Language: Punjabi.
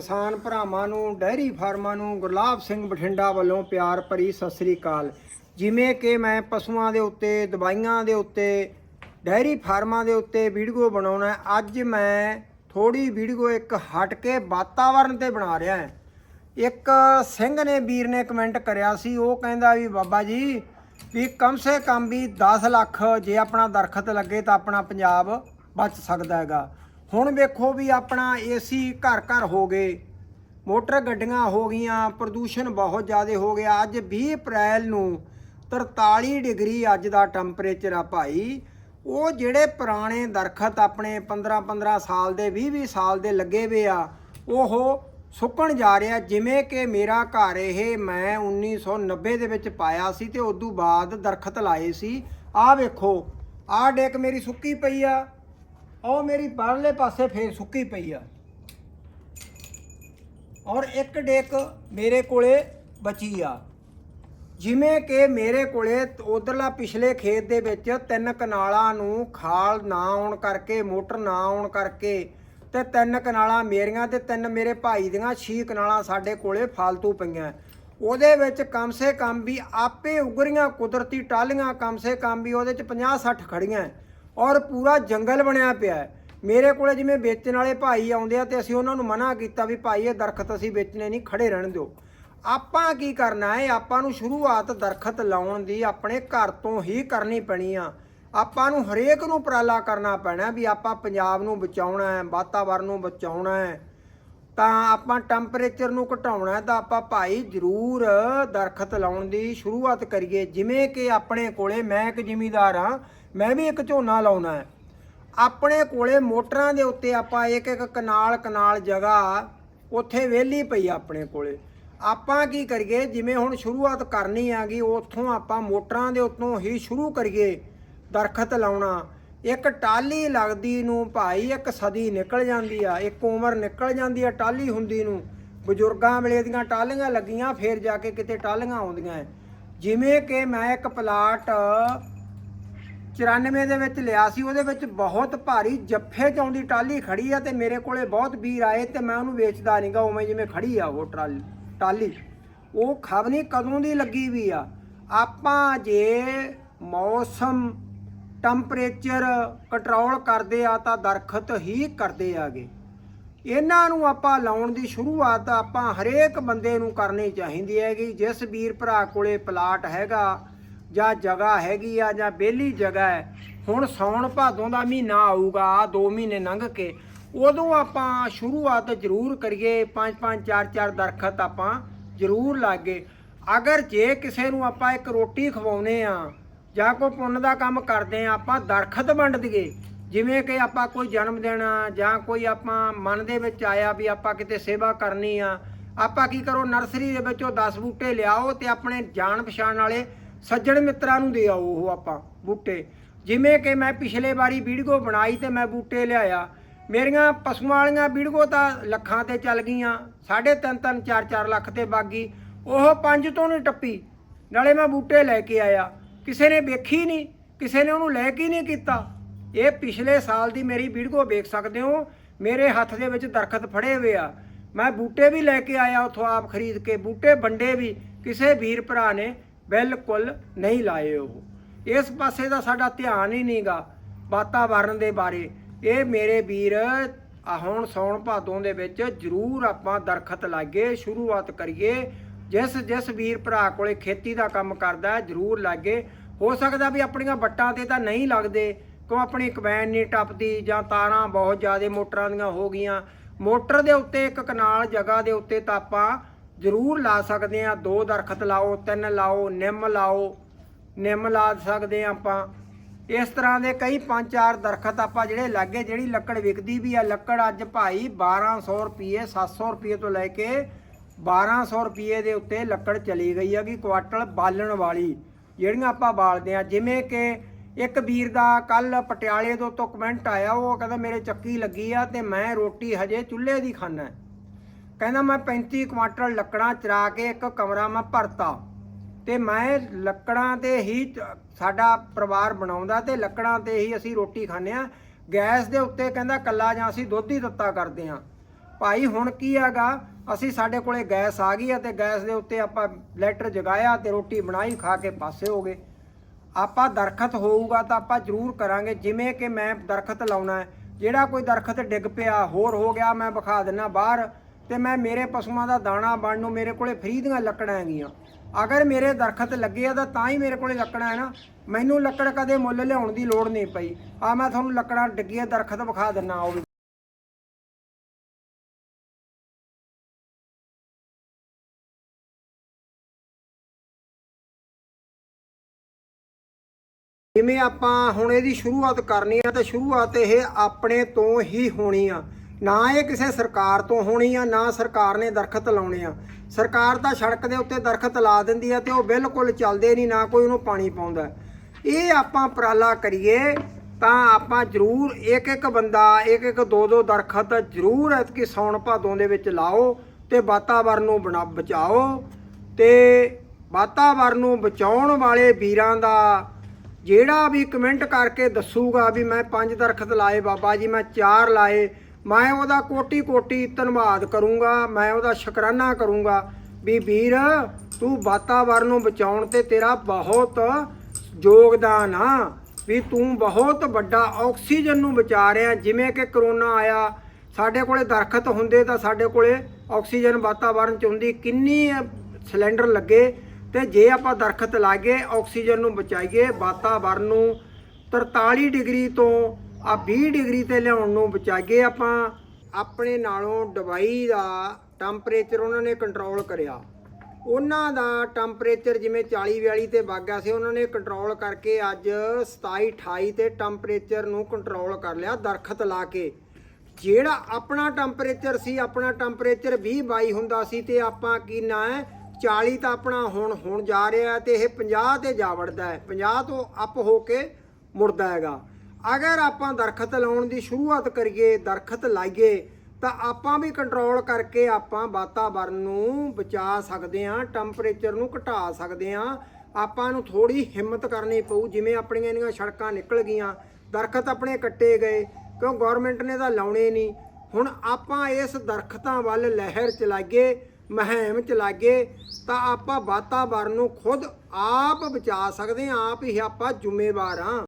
ਕਿਸਾਨ ਭਰਾਵਾਂ ਨੂੰ ਡੈਰੀ ਫਾਰਮਾਂ ਨੂੰ ਗੁਰਲਾਬ ਸਿੰਘ ਬਠਿੰਡਾ ਵੱਲੋਂ ਪਿਆਰ ਭਰੀ ਸਤਿ ਸ੍ਰੀ ਅਕਾਲ। ਜਿਵੇਂ ਕਿ ਮੈਂ ਪਸ਼ੂਆਂ ਦੇ ਉੱਤੇ, ਦਵਾਈਆਂ ਦੇ ਉੱਤੇ ਡੈਰੀ ਫਾਰਮਾਂ ਦੇ ਉੱਤੇ ਵੀਡੀਓ ਬਣਾਉਣਾ ਅੱਜ ਮੈਂ ਥੋੜੀ ਵੀਡੀਓ ਇੱਕ ਹਟ ਕੇ ਵਾਤਾਵਰਣ ਤੇ ਬਣਾ ਰਿਹਾ ਹਾਂ। ਇੱਕ ਸਿੰਘ ਨੇ ਵੀਰ ਨੇ ਕਮੈਂਟ ਕਰਿਆ ਸੀ, ਉਹ ਕਹਿੰਦਾ ਵੀ ਬਾਬਾ ਜੀ ਵੀ ਕਮ ਸੇ ਕਮ ਵੀ 10 ਲੱਖ ਜੇ ਆਪਣਾ ਦਰਖਤ ਲੱਗੇ ਤਾਂ ਆਪਣਾ ਪੰਜਾਬ ਬਚ ਸਕਦਾ ਹੈਗਾ। ਹੁਣ ਵੇਖੋ ਵੀ ਆਪਣਾ ਏਸੀ ਘਰ ਘਰ ਹੋ ਗਏ। ਮੋਟਰ ਗੱਡੀਆਂ ਹੋ ਗਈਆਂ, ਪ੍ਰਦੂਸ਼ਣ ਬਹੁਤ ਜ਼ਿਆਦਾ ਹੋ ਗਿਆ। ਅੱਜ 20 ਅਪ੍ਰੈਲ ਨੂੰ 43 ਡਿਗਰੀ ਅੱਜ ਦਾ ਟੈਂਪਰੇਚਰ ਆ ਭਾਈ। ਉਹ ਜਿਹੜੇ ਪੁਰਾਣੇ ਦਰਖਤ ਆਪਣੇ 15 15 ਸਾਲ ਦੇ 20 20 ਸਾਲ ਦੇ ਲੱਗੇ ਵੇ ਆ, ਉਹ ਸੁੱਕਣ ਜਾ ਰਿਹਾ। ਜਿਵੇਂ ਕਿ ਮੇਰਾ ਘਰ ਇਹ ਮੈਂ 1990 ਦੇ ਵਿੱਚ ਪਾਇਆ ਸੀ ਤੇ ਤੋਂ ਬਾਅਦ ਦਰਖਤ ਲਾਏ ਸੀ। ਆਹ ਵੇਖੋ, ਆਹ ਡੇਕ ਮੇਰੀ ਸੁੱਕੀ ਪਈ ਆ। ਉਹ ਮੇਰੀ ਪਰਲੇ ਪਾਸੇ ਫੇਰ ਸੁੱਕੀ ਪਈ ਆ। ਔਰ ਇੱਕ ਡੇਕ ਮੇਰੇ ਕੋਲੇ ਬਚੀ ਆ। ਜਿਵੇਂ ਕਿ ਮੇਰੇ ਕੋਲੇ ਉਧਰਲਾ ਪਿਛਲੇ ਖੇਤ ਦੇ ਵਿੱਚ ਤਿੰਨ ਕਨਾਲਾਂ ਨੂੰ ਖਾਲ ਨਾ ਆਉਣ ਕਰਕੇ, ਮੋਟਰ ਨਾ ਆਉਣ ਕਰਕੇ ਤੇ ਤਿੰਨ ਕਨਾਲਾਂ ਮੇਰੀਆਂ ਤੇ ਤਿੰਨ ਮੇਰੇ ਭਾਈ ਦੀਆਂ ਛੇ ਕਨਾਲਾਂ ਸਾਡੇ ਕੋਲੇ ਫਾਲਤੂ ਪਈਆਂ। ਉਹਦੇ ਵਿੱਚ ਕਮ ਸੇ ਕਮ ਵੀ ਆਪੇ ਉਗਰੀਆਂ ਕੁਦਰਤੀ ਟਾਲੀਆਂ ਕਮ ਸੇ ਕਮ ਵੀ ਉਹਦੇ ਚ 50 60 ਖੜੀਆਂ ਔਰ ਪੂਰਾ ਜੰਗਲ ਬਣਿਆ ਪਿਆ ਹੈ। ਮੇਰੇ ਕੋਲੇ ਜਿਵੇਂ ਵੇਚਣ ਵਾਲੇ ਭਾਈ ਆਉਂਦੇ ਆ ਤੇ ਅਸੀਂ ਉਹਨਾਂ ਨੂੰ ਮਨਾ ਕੀਤਾ ਵੀ ਭਾਈ, ਇਹ ਦਰਖਤ ਅਸੀਂ ਵੇਚਣੇ ਨਹੀਂ, ਖੜੇ ਰਹਿਣ ਦਿਓ। ਆਪਾਂ ਕੀ ਕਰਨਾ ਹੈ? ਆਪਾਂ ਨੂੰ ਸ਼ੁਰੂਆਤ ਦਰਖਤ ਲਾਉਣ ਦੀ ਆਪਣੇ ਘਰ ਤੋਂ ਹੀ ਕਰਨੀ ਪੈਣੀ ਆ। ਆਪਾਂ ਨੂੰ ਹਰੇਕ ਨੂੰ ਉਪਰਾਲਾ ਕਰਨਾ ਪੈਣਾ ਵੀ ਆਪਾਂ ਪੰਜਾਬ ਨੂੰ ਬਚਾਉਣਾ ਹੈ, ਵਾਤਾਵਰਨ ਨੂੰ ਬਚਾਉਣਾ ਹੈ। ਤਾਂ ਆਪਾਂ ਟੈਂਪਰੇਚਰ ਨੂੰ ਘਟਾਉਣਾ ਹੈ ਤਾਂ ਆਪਾਂ ਭਾਈ ਜ਼ਰੂਰ ਦਰਖਤ ਲਾਉਣ ਦੀ ਸ਼ੁਰੂਆਤ ਕਰੀਏ। ਜਿਵੇਂ ਕਿ ਆਪਣੇ ਕੋਲੇ ਮੈਂ ਇੱਕ ਜ਼ਿਮੀਦਾਰ ਹਾਂ ਮੈਂ ਵੀ ਇੱਕ ਝੋਨਾ ਲਾਉਣਾ ਹੈ। ਆਪਣੇ ਕੋਲੇ ਮੋਟਰਾਂ ਦੇ ਉੱਤੇ ਆਪਾਂ ਇੱਕ ਇੱਕ ਕਨਾਲ ਕਨਾਲ ਜਗ੍ਹਾ ਉੱਥੇ ਵਿਹਲੀ ਪਈ ਆਪਣੇ ਕੋਲੇ। ਆਪਾਂ ਕੀ ਕਰੀਏ, ਜਿਵੇਂ ਹੁਣ ਸ਼ੁਰੂਆਤ ਕਰਨੀ ਆਗੀ, ਉੱਥੋਂ ਆਪਾਂ ਮੋਟਰਾਂ ਦੇ ਉੱਤੋਂ ਹੀ ਸ਼ੁਰੂ ਕਰੀਏ ਦਰਖਤ ਲਾਉਣਾ। ਇੱਕ ਟਾਲੀ ਲੱਗਦੀ ਨੂੰ ਭਾਈ, ਇੱਕ ਸਦੀ ਨਿਕਲ ਜਾਂਦੀ ਆ, ਇੱਕ ਉਮਰ ਨਿਕਲ ਜਾਂਦੀ ਆ ਟਾਲੀ ਹੁੰਦੀ ਨੂੰ। ਬਜ਼ੁਰਗਾਂ ਵੇਲੇ ਦੀਆਂ ਟਾਲੀਆਂ ਲੱਗੀਆਂ, ਫੇਰ ਜਾ ਕੇ ਕਿਤੇ ਟਾਲੀਆਂ ਆਉਂਦੀਆਂ ਐ। ਜਿਵੇਂ ਕਿ ਮੈਂ ਇੱਕ ਪਲਾਟ 94 ਦੇ ਵਿੱਚ ਲਿਆ ਸੀ, ਉਹਦੇ ਵਿੱਚ ਬਹੁਤ ਭਾਰੀ ਜੱਫੇ ਚ ਆਉਂਦੀ ਟਾਲੀ ਖੜੀ ਆ ਤੇ ਮੇਰੇ ਕੋਲੇ ਬਹੁਤ ਵੀਰ ਆਏ ਤੇ ਮੈਂ ਉਹਨੂੰ ਵੇਚਦਾ ਨਹੀਂਗਾ ਉਵੇਂ ਜਿਵੇਂ ਖੜੀ ਆ ਉਹ ਟਰਾਲੀ ਟਾਲੀ ਉਹ ਖਬਨੀ ਕਦੋਂ ਦੀ ਲੱਗੀ ਵੀ ਆ? ਆਪਾਂ ਜੇ ਮੌਸਮ, ਟੈਂਪਰੇਚਰ ਕੰਟਰੋਲ ਕਰਦੇ ਆ ਤਾਂ ਦਰਖਤ ਹੀ ਕਰਦੇ ਆਗੇ। ਇਹਨਾਂ ਨੂੰ ਆਪਾਂ ਲਾਉਣ ਦੀ ਸ਼ੁਰੂਆਤ ਆਪਾਂ ਹਰੇਕ ਬੰਦੇ ਨੂੰ ਕਰਨੀ ਚਾਹੀਦੀ ਹੈਗੀ, ਜਿਸ ਵੀਰ ਭਰਾ ਕੋਲੇ ਪਲਾਟ ਹੈਗਾ ਜਾਂ ਜਗ੍ਹਾ ਹੈਗੀ ਆ ਜਾਂ ਬੇਲੀ ਜਗ੍ਹਾ ਹੈ, ਹੁਣ ਸੌਣ ਭਾਦੋਂ ਦਾ ਮਹੀਨਾ ਆਊਗਾ ਆ 2 ਮਹੀਨੇ ਲੰਘ ਕੇ, ਉਦੋਂ ਆਪਾਂ ਸ਼ੁਰੂਆਤ ਜ਼ਰੂਰ ਕਰੀਏ 5-5 4-4 ਦਰਖਤ ਆਪਾਂ ਜ਼ਰੂਰ ਲਾਗੇ। ਅਗਰ ਜੇ ਕਿਸੇ ਨੂੰ ਆਪਾਂ ਇੱਕ ਰੋਟੀ ਖਵਾਉਨੇ ਆ, ਜਾਂ ਕੋਈ ਪੁੰਨ ਦਾ ਕੰਮ ਕਰਦੇ ਆ, ਆਪਾਂ ਦਰਖਤ ਵੰਡ ਦਈਏ। ਜਿਵੇਂ ਕਿ ਆਪਾਂ ਕੋਈ ਜਨਮ ਦਿਨ ਜਾਂ ਕੋਈ ਆਪਾਂ ਮਨ ਦੇ ਵਿੱਚ ਆਇਆ ਵੀ ਆਪਾਂ ਕਿਤੇ ਸੇਵਾ ਕਰਨੀ ਆ, ਆਪਾਂ ਕੀ ਕਰੋ, ਨਰਸਰੀ ਦੇ ਵਿੱਚੋਂ 10 ਬੂਟੇ ਲਿਆਓ ਤੇ ਆਪਣੇ ਜਾਣ ਪਛਾਣ ਵਾਲੇ ਸੱਜਣ ਮਿੱਤਰਾਂ ਨੂੰ ਦੇ ਆਓ ਉਹ ਆਪਾਂ ਬੂਟੇ। ਜਿਵੇਂ ਕਿ ਮੈਂ ਪਿਛਲੇ ਵਾਰੀ ਵੀਡੀਓ ਬਣਾਈ ਤੇ ਮੈਂ ਬੂਟੇ ਲਿਆਇਆ। ਮੇਰੀਆਂ ਪਸ਼ੂਆਂ ਵਾਲੀਆਂ ਵੀਡੀਓ ਤਾਂ ਲੱਖਾਂ ਤੇ ਚੱਲ ਗਈਆਂ। ਸਾਢੇ ਤਿੰਨ ਤਿੰਨ 4-4 ਲੱਖ ਤੇ ਬਾਗੀ ਉਹ ਪੰਜ ਤੋਂ ਨਹੀਂ ਟੱਪੀ। ਨਾਲੇ ਮੈਂ ਬੂਟੇ ਲੈ ਕੇ ਆਇਆ। ਕਿਸੇ ਨੇ ਵੇਖੀ ਨਹੀਂ, ਕਿਸੇ ਨੇ ਉਹਨੂੰ ਲੈ ਕੇ ਨਹੀਂ ਕੀਤਾ। ਇਹ ਪਿਛਲੇ ਸਾਲ ਦੀ ਮੇਰੀ ਵੀਡੀਓ ਵੇਖ ਸਕਦੇ ਹੋ। ਮੇਰੇ ਹੱਥ ਦੇ ਵਿੱਚ ਦਰਖਤ ਫੜੇ ਹੋਏ ਆ। ਮੈਂ ਬੂਟੇ ਵੀ ਲੈ ਕੇ ਆਇਆ ਉਥੋਂ ਆਪ ਖਰੀਦ ਕੇ। ਬੂਟੇ ਵੰਡੇ ਵੀ। ਕਿਸੇ ਵੀਰ ਭਰਾ ਨੇ ਬਿਲਕੁਲ ਨਹੀਂ ਲਾਏ ਉਹ। ਇਸ ਪਾਸੇ ਦਾ ਸਾਡਾ ਧਿਆਨ ਹੀ ਨਹੀਂਗਾ ਵਾਤਾਵਰਣ ਦੇ ਬਾਰੇ। ਇਹ ਮੇਰੇ ਵੀਰ ਹੁਣ ਸੌਣ ਭਾਦੋਂ ਦੇ ਵਿੱਚ ਜ਼ਰੂਰ ਆਪਾਂ ਦਰਖਤ ਲਾਗੇ, ਸ਼ੁਰੂਆਤ ਕਰੀਏ। ਜਿਸ ਜਿਸ ਵੀਰ ਭਰਾ ਕੋਲੇ ਖੇਤੀ ਦਾ ਕੰਮ ਕਰਦਾ ਹੈ ਜ਼ਰੂਰ ਲਾਗੇ। ਹੋ ਸਕਦਾ ਵੀ ਆਪਣੀਆਂ ਵੱਟਾਂ ਤੇ ਤਾਂ ਨਹੀਂ ਲੱਗਦੇ। ਕਿਉਂ ਆਪਣੀ ਕਬੈਨ ਨਹੀਂ ਟੱਪਦੀ ਜਾਂ ਤਾਰਾਂ ਬਹੁਤ ਜ਼ਿਆਦਾ ਮੋਟਰਾਂ ਦੀਆਂ ਹੋ ਗਈਆਂ। ਮੋਟਰ ਦੇ ਉੱਤੇ ਇੱਕ ਕਨਾਲ, ਜਗ੍ਹਾ ਦੇ ਉੱਤੇ ਤਾਂ ਆਪਾਂ ਜ਼ਰੂਰ ਲਾ ਸਕਦੇ ਆ ਦੋ ਦਰਖਤ ਲਾਓ, ਤਿੰਨ ਲਾਓ, ਨਿੰਮ ਲਾਓ। ਨਿੰਮ ਲਾ ਸਕਦੇ ਆ ਆਪਾਂ। ਇਸ ਤਰ੍ਹਾਂ ਦੇ ਕਈ ਪੰਜ ਚਾਰ ਦਰਖਤ ਆਪਾਂ ਜਿਹੜੇ ਲਾਗੇ, ਜਿਹੜੀ ਲੱਕੜ ਵਿਕਦੀ ਵੀ ਆ। ਲੱਕੜ ਅੱਜ ਭਾਈ 1200 ਰੁਪਏ 700 ਰੁਪਏ ਤੋਂ ਲੈ ਕੇ 1200 ਰੁਪਏ ਦੇ ਉੱਤੇ ਲੱਕੜ ਚਲੀ ਗਈ ਹੈਗੀ, ਕੁਆਟਲ ਬਾਲਣ ਵਾਲੀ। ਜਿਹੜੀਆਂ ਆਪਾਂ ਬਾਲਦੇ ਆ ਜਿਵੇਂ ਕਿ ਇੱਕ ਵੀਰ ਦਾ ਕੱਲ ਪਟਿਆਲੇ ਤੋਂ ਤੋਂ ਕਮੈਂਟ ਆਇਆ, ਉਹ ਕਹਿੰਦਾ, ਮੇਰੇ ਚੱਕੀ ਲੱਗੀ ਆ ਤੇ ਮੈਂ ਰੋਟੀ ਹਜੇ ਚੁੱਲ੍ਹੇ ਦੀ ਖਾਣਾ ਕਹਿੰਦਾ ਮੈਂ 35 ਕੁਆਂਟਲ ਲੱਕੜਾਂ ਚਰਾ ਕੇ ਇੱਕ ਕਮਰਾ ਮੈਂ ਭਰਤਾ। ਤੇ ਮੈਂ ਲੱਕੜਾਂ ਤੇ ਹੀ ਸਾਡਾ ਪਰਿਵਾਰ ਬਣਾਉਂਦਾ ਤੇ ਲੱਕੜਾਂ ਤੇ ਹੀ ਅਸੀਂ ਰੋਟੀ ਖਾਂਦੇ ਆ ਗੈਸ ਦੇ ਉੱਤੇ ਕਹਿੰਦਾ ਕੱਲਾ ਜਾਂ ਅਸੀਂ ਦੁੱਧ ਹੀ ਦਿੱਤਾ ਕਰਦੇ ਆ ਭਾਈ ਹੁਣ ਕੀ ਹੈਗਾ? ਅਸੀਂ ਸਾਡੇ ਕੋਲੇ ਗੈਸ ਆ ਗਈ ਆ ਤੇ ਗੈਸ ਦੇ ਉੱਤੇ ਆਪਾਂ ਲੈਟਰ ਜਗਾਇਆ ਤੇ ਰੋਟੀ ਬਣਾਈ, ਖਾ ਕੇ ਪਾਸੇ ਹੋ ਗਏ। ਆਪਾਂ ਦਰਖਤ ਹੋਊਗਾ ਤਾਂ ਆਪਾਂ ਜ਼ਰੂਰ ਕਰਾਂਗੇ, ਜਿਵੇਂ ਕਿ ਮੈਂ ਦਰਖਤ ਲਾਉਣਾ ਜਿਹੜਾ ਕੋਈ ਦਰਖਤ ਡਿੱਗ ਪਿਆ, ਹੋਰ ਹੋ ਗਿਆ, ਮੈਂ ਵਿਖਾ ਦਿੰਨਾ ਬਾਹਰ। ਤੇ ਮੈਂ ਮੇਰੇ ਪਸ਼ੂਆਂ ਦਾ ਦਾਣਾ ਬਣਨ ਨੂੰ ਮੇਰੇ ਕੋਲੇ ਫਰੀ ਦੀਆਂ ਲੱਕੜਾਂ ਹੈਗੀਆਂ। ਅਗਰ ਮੇਰੇ ਦਰਖਤ ਲੱਗੇ ਆ ਤਾਂ ਤਾਂ ਹੀ ਮੇਰੇ ਕੋਲੇ ਲੱਕੜਾਂ ਹੈ ਨਾ। ਮੈਨੂੰ ਲੱਕੜ ਕਦੇ ਮੁੱਲ ਲਿਆਉਣ ਦੀ ਲੋੜ ਨਹੀਂ ਪਈ। ਆ ਮੈਂ ਤੁਹਾਨੂੰ ਲੱਕੜਾਂ ਡਿੱਗੀਆਂ ਦਰਖਤ ਵਿਖਾ ਦਿੰਨਾ, ਉਹ ਜਿਵੇਂ ਆਪਾਂ ਹੁਣ ਇਹਦੀ ਸ਼ੁਰੂਆਤ ਕਰਨੀ ਆ, ਤਾਂ ਸ਼ੁਰੂਆਤ ਇਹ ਆਪਣੇ ਤੋਂ ਹੀ ਹੋਣੀ ਆ। ਨਾ ਇਹ ਕਿਸੇ ਸਰਕਾਰ ਤੋਂ ਹੋਣੀ ਆ, ਨਾ ਸਰਕਾਰ ਨੇ ਦਰਖਤ ਲਾਉਣੇ ਆ। ਸਰਕਾਰ ਤਾਂ ਸੜਕ ਦੇ ਉੱਤੇ ਦਰਖਤ ਲਾ ਦਿੰਦੀ ਆ ਤੇ ਉਹ ਬਿਲਕੁਲ ਚੱਲਦੇ ਨਹੀਂ, ਨਾ ਕੋਈ ਉਹਨੂੰ ਪਾਣੀ ਪਾਉਂਦਾ। ਇਹ ਆਪਾਂ ਉਪਰਾਲਾ ਕਰੀਏ ਤਾਂ ਆਪਾਂ ਜ਼ਰੂਰ ਇੱਕ ਇੱਕ ਬੰਦਾ ਇੱਕ ਇੱਕ ਦੋ ਦੋ ਦਰਖਤ ਜ਼ਰੂਰ ਐਤਕੀ ਸੌਣ ਭਾਦੋਂ ਦੇ ਵਿੱਚ ਲਾਓ ਤੇ ਵਾਤਾਵਰਨ ਨੂੰ ਬਣਾ, ਬਚਾਓ ਤੇ ਵਾਤਾਵਰਨ ਨੂੰ ਬਚਾਉਣ ਵਾਲੇ ਵੀਰਾਂ ਦਾ ਜਿਹੜਾ ਵੀ ਕਮੈਂਟ ਕਰਕੇ ਦੱਸੂਗਾ ਵੀ ਮੈਂ ਪੰਜ ਦਰਖਤ ਲਾਏ, ਬਾਬਾ ਜੀ ਮੈਂ ਚਾਰ ਲਾਏ ਮੈਂ ਉਹਦਾ ਕੋਟੀ ਕੋਟੀ ਧੰਨਵਾਦ ਕਰੂੰਗਾ, ਮੈਂ ਉਹਦਾ ਸ਼ੁਕਰਾਨਾ ਕਰੂੰਗਾ ਵੀ ਵੀਰ, ਤੂੰ ਵਾਤਾਵਰਨ ਨੂੰ ਬਚਾਉਣ ਤੇ ਤੇਰਾ ਬਹੁਤ ਯੋਗਦਾਨ ਆ, ਵੀ ਤੂੰ ਬਹੁਤ ਵੱਡਾ ਆਕਸੀਜਨ ਨੂੰ ਬਚਾ ਰਿਹਾ, ਜਿਵੇਂ ਕਿ ਕਰੋਨਾ ਆਇਆ, ਸਾਡੇ ਕੋਲੇ ਦਰਖਤ ਹੁੰਦੇ ਤਾਂ ਸਾਡੇ ਕੋਲੇ ਆਕਸੀਜਨ ਵਾਤਾਵਰਨ ਚ ਹੁੰਦੀ, ਕਿੰਨੀ ਸਿਲੰਡਰ ਲੱਗੇ, ਤੇ ਜੇ ਆਪਾਂ ਦਰਖਤ ਲਾਗੇ, ਆਕਸੀਜਨ ਨੂੰ ਬਚਾਈਏ, ਵਾਤਾਵਰਨ ਨੂੰ 43 ਡਿਗਰੀ ਤੋਂ ਆ 20 ਡਿਗਰੀ ਤੇ ਲਿਆਉਣ ਨੂੰ ਬਚਾਈਏ ਆਪਾਂ, ਆਪਣੇ ਨਾਲੋਂ ਦਵਾਈ ਦਾ ਟੈਂਪਰੇਚਰ ਉਹਨਾਂ ਨੇ ਕੰਟਰੋਲ ਕਰਿਆ। ਉਹਨਾਂ ਦਾ ਟੈਂਪਰੇਚਰ ਜਿਵੇਂ 40 42 ਤੇ ਵਗ ਗਿਆ ਸੀ, ਉਹਨਾਂ ਨੇ ਕੰਟਰੋਲ ਕਰਕੇ ਅੱਜ 27 28 ਤੇ ਟੈਂਪਰੇਚਰ ਨੂੰ ਕੰਟਰੋਲ ਕਰ ਲਿਆ, ਦਰਖਤ ਲਾ ਕੇ। ਜਿਹੜਾ ਆਪਣਾ ਟੈਂਪਰੇਚਰ ਸੀ, ਆਪਣਾ ਟੈਂਪਰੇਚਰ 20 22 ਹੁੰਦਾ ਸੀ ਤੇ ਆਪਾਂ ਕੀ ਨਾ ਹੈ 40 ਤਾਂ ਆਪਣਾ ਹੁਣ ਹੁਣ ਜਾ ਰਿਹਾ ਤੇ ਇਹ 50 ਤੇ ਜਾ ਵੜਦਾ ਹੈ 50 ਤੋਂ ਅਪ ਹੋ ਕੇ ਮੁੜਦਾ ਹੈਗਾ। ਅਗਰ ਆਪਾਂ ਦਰਖਤ ਲਾਉਣ ਦੀ ਸ਼ੁਰੂਆਤ ਕਰੀਏ, ਦਰਖਤ ਲਾਈਏ, ਤਾਂ ਆਪਾਂ ਵੀ ਕੰਟਰੋਲ ਕਰਕੇ ਆਪਾਂ ਵਾਤਾਵਰਨ ਨੂੰ ਬਚਾ ਸਕਦੇ ਹਾਂ ਟੈਂਪਰੇਚਰ ਨੂੰ ਘਟਾ ਸਕਦੇ ਹਾਂ। ਆਪਾਂ ਨੂੰ ਥੋੜੀ ਹਿੰਮਤ ਕਰਨੀ ਪਊ, ਜਿਵੇਂ ਆਪਣੀਆਂ ਇਹਨੀਆਂ ਸੜਕਾਂ ਨਿਕਲ ਗਈਆਂ, ਦਰਖਤ ਆਪਣੇ ਕੱਟੇ ਗਏ, ਕਿਉਂ ਗਵਰਨਮੈਂਟ ਨੇ ਤਾਂ ਲਾਉਣੇ ਨਹੀਂ। ਹੁਣ ਆਪਾਂ ਇਸ ਦਰਖਤਾਂ ਵੱਲ ਲਹਿਰ ਚਲਾਈਏ, ਮੁਹਿੰਮ ਚਲਾਈਏ, ਤਾਂ ਆਪਾਂ ਵਾਤਾਵਰਨ ਨੂੰ ਖੁਦ ਆਪ ਬਚਾ ਸਕਦੇ ਹਾਂ, ਆਪ ਹੀ ਆਪਾਂ ਜ਼ਿੰਮੇਵਾਰ ਹਾਂ।